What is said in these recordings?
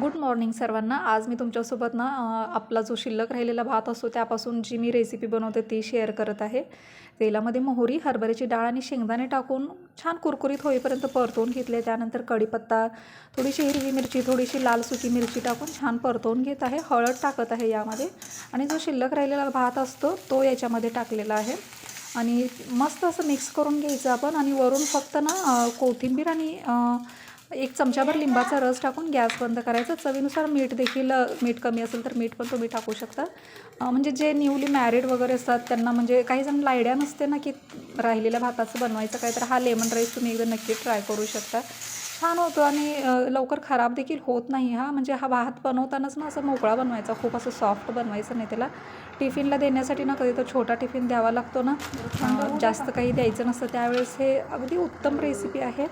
Good morning सर्वांना. आज मी तुमच्यासोबत ना आपला जो शिल्लक राहिलेला भात असतो त्यापासून जी मी रेसिपी बनवते ती शेअर करत आहे. तेलामध्ये मोहरी हरभऱ्याची डाळ आणि शेंगदाणे टाकून छान कुरकुरीत होईपर्यंत परतवून घेतले. त्यानंतर कढीपत्ता थोडीशी हिरवी मिरची थोडीशी लाल सुकी मिरची टाकून छान परतवून घेत आहे. हळद टाकत आहे यामध्ये. आणि जो शिल्लक राहिलेला भात असतो तो याच्यामध्ये टाकलेला आहे. आणि मस्त असं मिक्स करून घ्यायचं आपण. आणि वरून फक्त ना कोथिंबीर आणि एक चमचाभर लिंबाचा रस टाकून गॅस बंद करायचा. चवीनुसार मीठ देखील मीठ कमी असेल तर मीठ पण तुम्ही टाकू शकता. म्हणजे जे न्यूली मॅरिड वगैरे असतात त्यांना म्हणजे काही जण आयडिया नसते ना की राहिलेल्या भाताचं बनवायचं काय तर हा लेमन राईस तुम्ही एकदा नक्की ट्राय करू शकता. छान होतो आणि लवकर खराब देखील होत नाही हा. म्हणजे हा भात बनवतानाच ना असं मोकळा बनवायचा खूप असं सॉफ्ट बनवायचं नाही त्याला. टिफिनला देण्यासाठी ना कधी तर छोटा टिफिन द्यावा लागतो ना. जास्त काही द्यायचं नसतं. त्यावेळेस हे अगदी उत्तम रेसिपी आहे.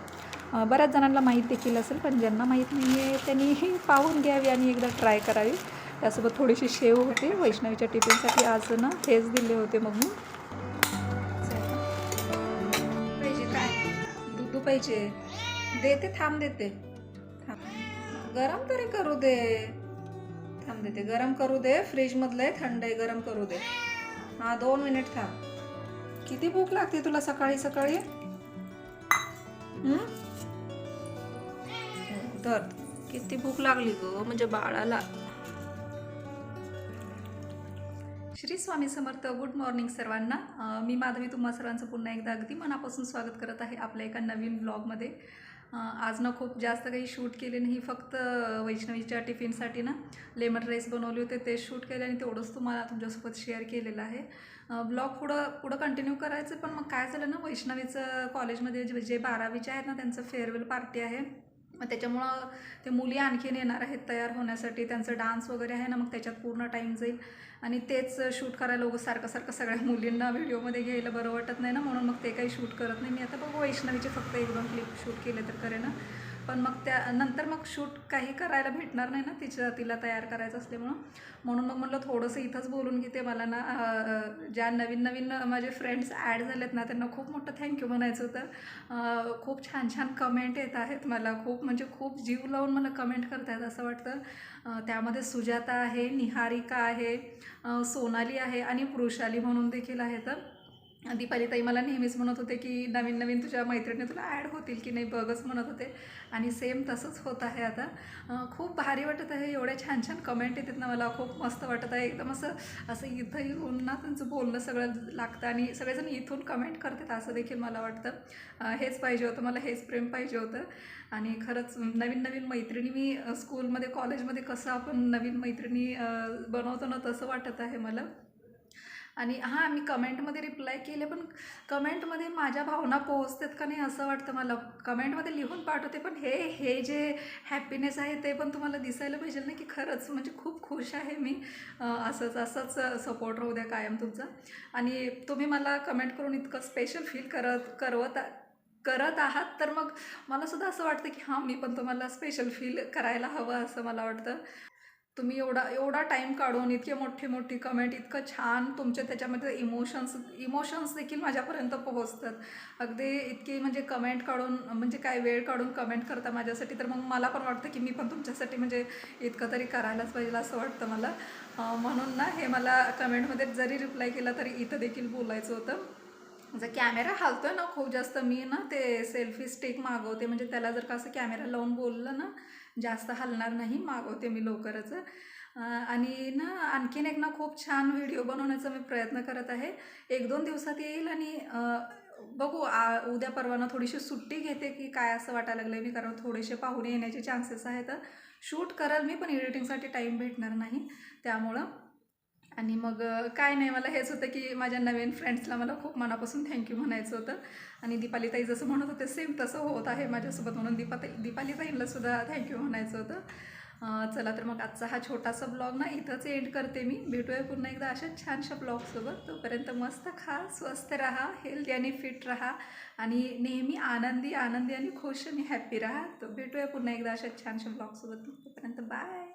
बऱ्याच जणांना माहीत देखील असेल पण ज्यांना माहीत नाही आहे त्यांनी हे पाहून घ्यावी आणि एकदा ट्राय करावी. त्यासोबत थोडीशी शेव होते. वैष्णवीच्या टिफिनसाठी आज ना हेच दिले होते मग मी पाहिजे काय? दूध पाहिजे. देते थांब देते. थांब. गरम तरी करू दे. थांब देते. गरम करू दे. फ्रीजमधलं आहे थंड आहे गरम करू दे. हां दोन मिनिट थांब. किती भूक लागते तुला सकाळी सकाळी? तर किती भूक लागली ग म्हणजे बाळाला. श्री स्वामी समर्थ गुड मॉर्निंग सर्वांना. मी माधवी तुम्हा सर्वांचं पुन्हा एकदा अगदी मनापासून स्वागत करत आहे आपल्या एका नवीन ब्लॉगमध्ये आज ना खूप जास्त काही शूट केले नाही फक्त वैष्णवीच्या टिफिनसाठी ना लेमन राईस बनवले होते ते शूट केले आणि तेवढंच तुम्हाला तुमच्यासोबत शेअर केलेलं आहे. ब्लॉग पुढं पुढं कंटिन्यू करायचं पण मग काय झालं ना वैष्णवीचं कॉलेजमध्ये जे जे बारावीचे आहेत ना त्यांचं फेअरवेल पार्टी आहे. मग त्याच्यामुळं ते मुली आणखीन येणार आहेत तयार होण्यासाठी. त्यांचं डान्स वगैरे आहे ना मग त्याच्यात पूर्ण टाईम जाईल. आणि तेच शूट करायला उगाच सारखं सारखं सगळ्या मुलींना व्हिडिओमध्ये घ्यायला बरं वाटत नाही ना म्हणून मग ते काही शूट करत नाही. मी आता बघू वैष्णवीचे फक्त एक दोन क्लिप शूट केले तर करे ना पण मग त्या नंतर मग शूट काही करायला भेटणार नाही ना तिच्या तिला तयार करायचं असल्यामुळं. म्हणून मग म्हटलं थोडंसं इथंच बोलून घेते मला ना ज्या नवीन नवीन माझे फ्रेंड्स ॲड झालेत ना त्यांना खूप मोठं थँक्यू म्हणायचं होतं. खूप छान छान कमेंट येत आहेत मला खूप म्हणजे खूप जीव लावून मला कमेंट करतायत असं वाटतं. त्यामध्ये सुजाता आहे निहारिका आहे सोनाली आहे आणि वृषाली म्हणून देखील आहेत. दीपाली ताई मला नेहमीच म्हणत होते की नवीन नवीन तुझ्या मैत्रिणी तुला ॲड होतील की नाही बघच म्हणत होते. आणि सेम तसंच होत आहे आता. खूप भारी वाटत आहे. एवढ्या छान छान कमेंट येतात ना मला. खूप मस्त वाटत आहे. एकदम असं असं इथं येऊन ना त्यांचं बोलणं सगळं लागतं आणि सगळेजण इथून कमेंट करतात असं देखील मला वाटतं. हेच पाहिजे होतं. मला हेच प्रेम पाहिजे होतं. आणि खरंच नवीन नवीन मैत्रिणी मी स्कूलमध्ये कॉलेजमध्ये कसं आपण नवीन मैत्रिणी बनवतो ना तसं वाटत आहे मला. आणि हां मी कमेंटमध्ये रिप्लाय केले पण कमेंटमध्ये माझ्या भावना पोहोचतात का नाही असं वाटतं मला. कमेंटमध्ये लिहून पाठवते पण हे हे जे हॅपीनेस आहे ते पण तुम्हाला दिसायला पाहिजे ना की खरंच म्हणजे खूप खुश आहे मी. असंच असंच सपोर्ट राहू द्या कायम तुमचा. आणि तुम्ही मला कमेंट करून इतकं स्पेशल फील करत करवत करत आहात तर मग मला सुद्धा असं वाटतं की हां मी पण तुम्हाला स्पेशल फील करायला हवं असं मला वाटतं. तुम्ही एवढा एवढा टाईम काढून इतके मोठी मोठी कमेंट इतकं छान तुमचे त्याच्यामध्ये इमोशन्स इमोशन्स देखील माझ्यापर्यंत पोहोचतात. अगदी इतकी म्हणजे कमेंट काढून म्हणजे काय वेळ काढून कमेंट करता माझ्यासाठी तर मग मला पण वाटतं की मी पण तुमच्यासाठी म्हणजे इतकं तरी करायलाच पाहिजे असं वाटतं मला. म्हणून ना हे मला कमेंटमध्ये जरी रिप्लाय केला तरी इथं देखील बोलायचं होतं. जर कॅमेरा हलतोय ना खूप जास्त मी ना ते सेल्फी स्टिक मागवते. म्हणजे त्याला जर का असं कॅमेरा लावून बोललं ना जास्त हलणार नाही मागवते मी लवकरच. आणि ना आणखीन एक ना खूप छान व्हिडिओ बनवण्याचा मी प्रयत्न करत आहे. एक दोन दिवसात येईल आणि बघू आ उद्या परवाना थोडीशी सुट्टी घेते की काय असं वाटायला लागलं मी कारण थोडेसे पाहुणे येण्याचे चान्सेस आहेत. शूट करेल मी पण एडिटिंगसाठी टाईम भेटणार नाही. त्यामुळं आणि मग काय नाही मला हेच होतं की माझ्या नवीन फ्रेंड्सला मला खूप मनापासून थँक्यू म्हणायचं होतं. आणि दीपालीताई जसं म्हणत होते सेम तसं होत आहे माझ्यासोबत. म्हणून दीपा दीपालीताईंना सुद्धा थँक्यू म्हणायचं होतं. चला तर मग आजचा हा छोटासा ब्लॉग ना इथंच एंड करते मी. भेटूया पुन्हा एकदा अशाच छानशा ब्लॉगसोबत तोपर्यंत मस्त खा स्वस्त राहा हेल्दी आणि फिट राहा. आणि नेहमी आनंदी आनंदी आणि खुश आणि हॅप्पी राहा. तर भेटूया पुन्हा एकदा अशाच छानशा ब्लॉगसोबत तोपर्यंत बाय